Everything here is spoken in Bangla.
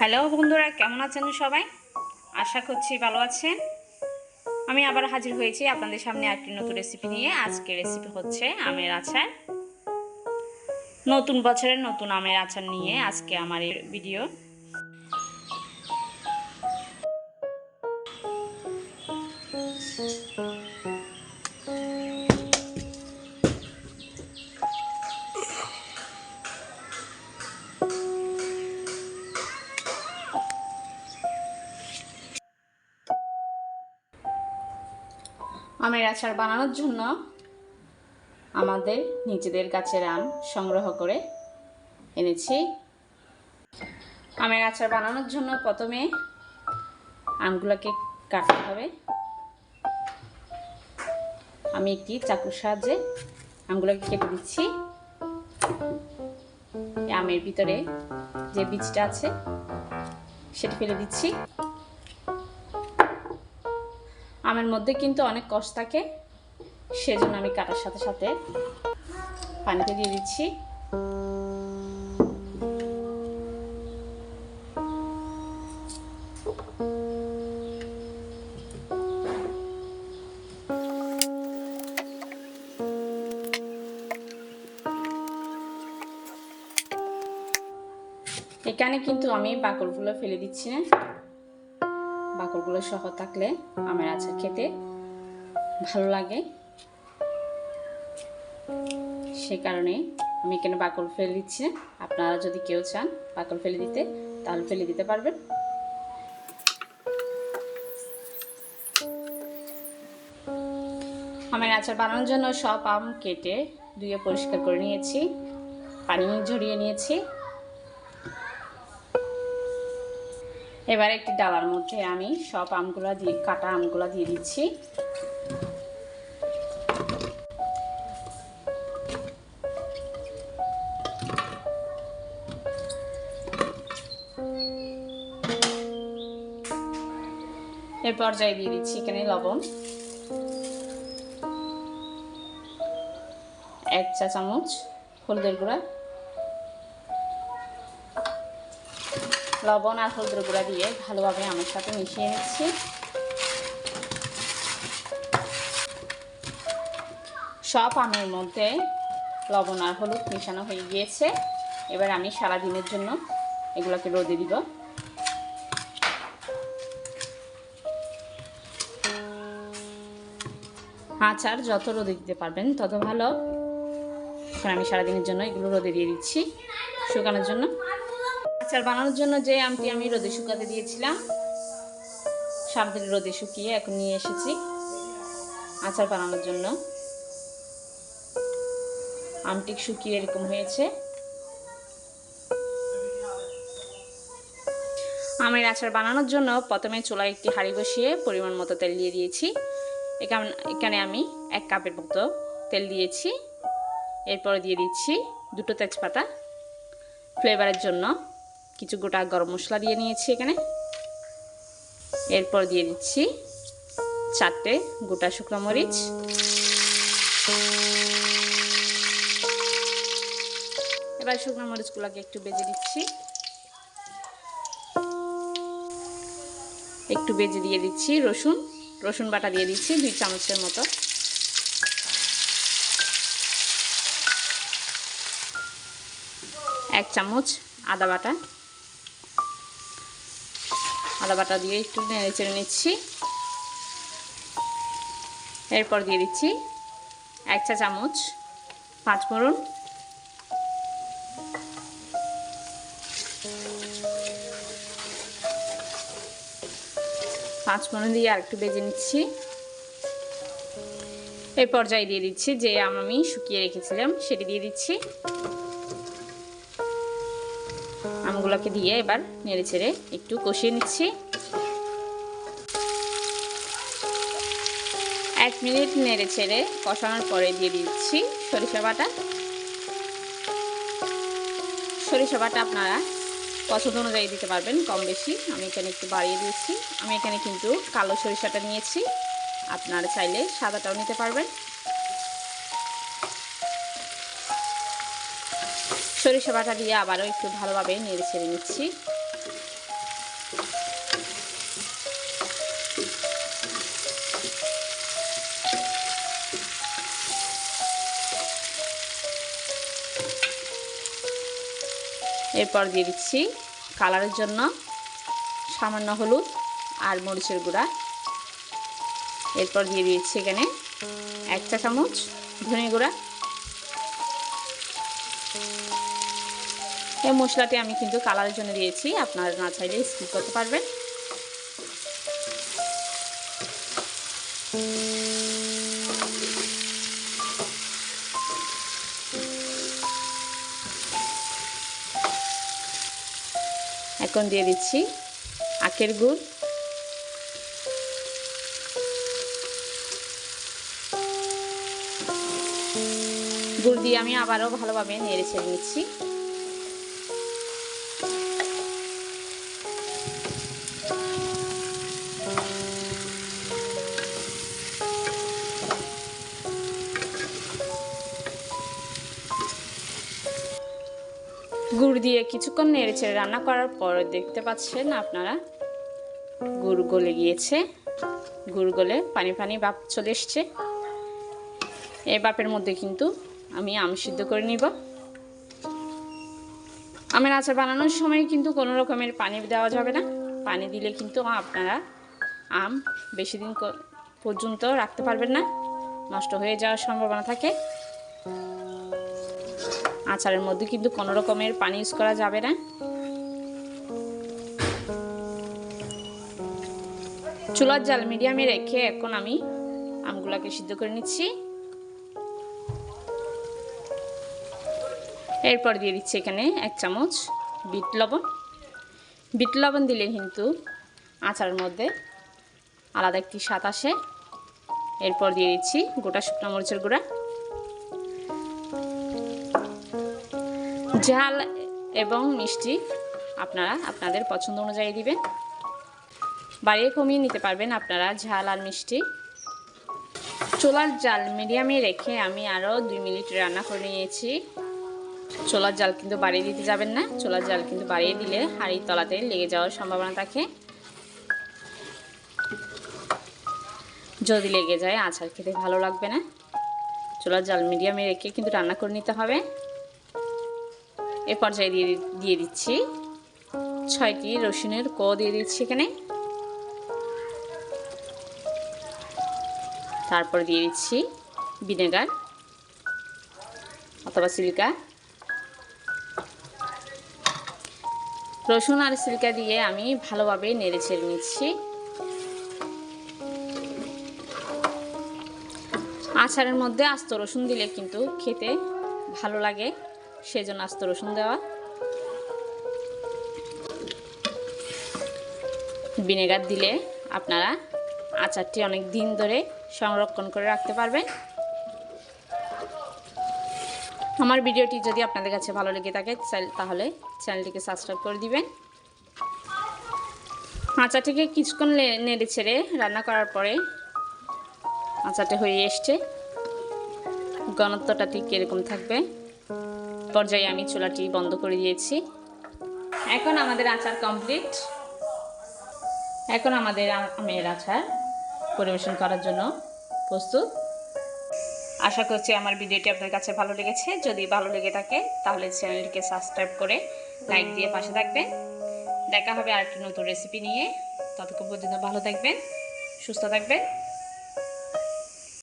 হ্যালো বন্ধুরা, কেমন আছেন সবাই? আশা করছি ভালো আছেন। আমি আবার হাজির হয়েছি আপনাদের সামনে একটি নতুন রেসিপি নিয়ে। আজকে রেসিপি হচ্ছে আমের আচার। নতুন বছরের নতুন আমের আচার নিয়ে আজকে আমার এই ভিডিও আমের আচার বানানোর জন্য আমাদের নিজেদের গাছের আম সংগ্রহ করে এনেছি। আমের আচার বানানোর জন্য প্রথমে আমগুলোকে কাটতে হবে। আমি একটি চাকুর সাহায্যে আমগুলোকে কেটে দিচ্ছি। আমের ভিতরে যে বীজটা আছে, সেটা ফেলে দিচ্ছি। আমের মধ্যে কিন্তু অনেক কষ থাকে। সেজন্য আমি কাটার সাথে সাথে পানিতে দিয়ে দিচ্ছি। এখানে কিন্তু আমি বাকলগুলো ফেলে দিচ্ছি না। বাকলগুলো সহ থাকলে আমের আচার খেতে ভালো লাগে। সে কারণে আমি এখানে বাকল ফেলে দিচ্ছি। আপনারা যদি কেউ চান বাকল ফেলে দিতে, তাহলে ফেলে দিতে পারবেন। আমের আচার বানানোর জন্য সব আম কেটে ধুয়ে পরিষ্কার করে নিয়েছি। পানি ঝরিয়ে নিয়েছি। এবার একটি ডালার মধ্যে আমি সব আমগুলা দিয়ে, কাটা আমগুলা দিয়ে দিচ্ছি। এর পর্যায়ে দিয়ে দিচ্ছি এখানে লবণ। এক চা চামচ হলুদের গুঁড়া। লবণ আর হলুদের গুঁড়া দিয়ে ভালোভাবে আমার সাথে মিশিয়ে নিচ্ছি। সব আমের মধ্যে লবণ আর হলুদ মেশানো হয়ে গিয়েছে। এবার আমি সারা দিনের জন্য এগুলোকে রোদে দিব। আচার যত রোদে দিতে পারবেন, তত ভালো। এখন আমি সারাদিনের জন্য এগুলো রোদে দিয়ে দিচ্ছি শুকানোর জন্য। আচার বানানোর জন্য যে আমটি আমি রোদে শুকাতে দিয়েছিলাম সারাদিন রোদে শুকিয়ে এখন নিয়ে এসেছি আচার বানানোর জন্য। আমটি শুকিয়ে এরকম হয়েছে। আমের আচার বানানোর জন্য প্রথমে চুলায় একটি হাঁড়ি বসিয়ে পরিমাণ মতো তেল দিয়ে দিয়েছি। এখানে আমি এক কাপের মতো তেল দিয়েছি। এরপরে দিয়ে দিচ্ছি দুটো তেজপাতা ফ্লেভারের জন্য। কিছু গোটা গরম মশলা দিয়ে নিয়েছি এখানে। এরপর দিয়ে দিচ্ছি চারটে গোটা শুকনো মরিচ। এবার শুকনো মরিচগুলোকে একটু বেজে দিচ্ছি। একটু বেজে দিয়ে দিচ্ছি রসুন। রসুন বাটা দিয়ে দিচ্ছি দুই চামচের মতো। এক চামচ আদা বাটা। আদা বাটা দিয়ে একটু নেড়ে চেড়ে নিচ্ছি। এরপর দিয়ে দিচ্ছি এক চা চামচ পাঁচ ফোড়ন। পাঁচ ফোড়ন দিয়ে আর একটু বেজে নিচ্ছি। এই পর্যায়ে দিয়ে দিচ্ছি যে আমি শুকিয়ে রেখেছিলাম, সেটি দিয়ে দিচ্ছি। আমগুলোকে দিয়ে এবার নেড়ে ছেড়ে একটু কষিয়ে নিচ্ছি। এক মিনিট নেড়ে ছেড়ে কষানোর পরে দিয়ে দিচ্ছি সরিষা বাটা। সরিষা বাটা আপনারা পছন্দ অনুযায়ী দিতে পারবেন, কম বেশি। আমি এখানে একটু বাড়িয়ে দিয়েছি। আমি এখানে কিন্তু কালো সরিষাটা নিয়েছি। আপনারা চাইলে সাদাটাও নিতে পারবেন। সরিষা বাটা দিয়ে আবারও একটু ভালোভাবে নেড়ে ছেড়ে নিচ্ছি। এরপর দিয়ে দিচ্ছি কালারের জন্য সামান্য হলুদ আর মরিচের গুঁড়া। এরপর দিয়ে দিয়েছি এখানে এক চা চামচ ধনে গুঁড়া। এই মশলাটি আমি কিন্তু কালারের জন্য দিয়েছি। আপনারা না চাইলে স্কিপ করতে পারবেন। এখন দিয়ে দিচ্ছি আখের গুড়। গুড় দিয়ে আমি আবারও ভালোভাবে নেড়ে ছেড়ে নিচ্ছি। দিয়ে কিছুক্ষণ নেড়ে ছেড়ে রান্না করার পর দেখতে পাচ্ছেন আপনারা গুড় গলে গিয়েছে। গুড় গলে পানি পানি বাপ চলে এসছে। এই বাপের মধ্যে কিন্তু আমি আম সিদ্ধ করে নিব। আমের আচার বানানোর সময় কিন্তু কোনো রকমের পানি দেওয়া যাবে না। পানি দিলে কিন্তু আপনারা আম বেশি দিন পর্যন্ত রাখতে পারবেন না। নষ্ট হয়ে যাওয়ার সম্ভাবনা থাকে। আচারের মধ্যে কিন্তু কোনো রকমের পানি ইউজ করা যাবে না। চুলার জাল মিডিয়ামে রেখে এখন আমি আমগুলাকে সিদ্ধ করে নিচ্ছি। এরপর দিয়ে দিচ্ছি এখানে এক চামচ বিট লবণ। বিট লবণ দিলে কিন্তু আচারের মধ্যে আলাদা একটি স্বাদ আসে। এরপর দিয়ে দিচ্ছি গোটা শুকনো মরিচের গুঁড়া। ঝাল এবং মিষ্টি আপনারা আপনাদের পছন্দ অনুযায়ী দিবেন। বাড়িয়ে কমিয়ে নিতে পারবেন আপনারা ঝাল আর মিষ্টি। চোলার জাল মিডিয়ামে রেখে আমি আরও দুই মিনিট রান্না করে নিয়েছি। চোলার জাল কিন্তু বাড়িয়ে দিতে যাবেন না। চোলার জাল কিন্তু বাড়িয়ে দিলে হাঁড়ির তলাতে লেগে যাওয়ার সম্ভাবনা থাকে। যদি লেগে যায়, আচার খেতে ভালো লাগবে না। চোলার জাল মিডিয়ামে রেখে কিন্তু রান্না করে নিতে হবে। এ পর্যায়ে দিয়ে দিয়ে দিচ্ছি। ছয়টি রসুনের কো দিয়ে দিচ্ছি এখানে। তারপর দিয়ে দিচ্ছি ভিনেগার অথবা সিলিকা। রসুন আর সিলিকা দিয়ে আমি ভালোভাবে নেড়ে ছেড়ে নিচ্ছি। আচারের মধ্যে আস্ত রসুন দিলে কিন্তু খেতে ভালো লাগে। সেজন্য আস্ত রসুন দেওয়া। ভিনেগার দিলে আপনারা আচারটি অনেক দিন ধরে সংরক্ষণ করে রাখতে পারবেন। আমার ভিডিওটি যদি আপনাদের কাছে ভালো লেগে থাকে তাহলে চ্যানেলটিকে সাবস্ক্রাইব করে দিবেন। আচারটিকে কিছুক্ষণ নেড়ে ছেড়ে রান্না করার পরে আচারটা হয়ে এসছে। ঘনত্বটা ঠিক এরকম থাকবে। পর্যায়ে আমি চুলাটি বন্ধ করে দিয়েছি। এখন আমাদের আচার কমপ্লিট এখন আমাদের আমের আচার পরিবেশন করার জন্য প্রস্তুত। আশা করছি আমার ভিডিওটি আপনার কাছে ভালো লেগেছে। যদি ভালো লেগে থাকে, তাহলে চ্যানেলটিকে সাবস্ক্রাইব করে লাইক দিয়ে পাশে থাকবেন। দেখা হবে আরেকটি নতুন রেসিপি নিয়ে। ততক্ষণ পর্যন্ত ভালো থাকবেন, সুস্থ থাকবেন।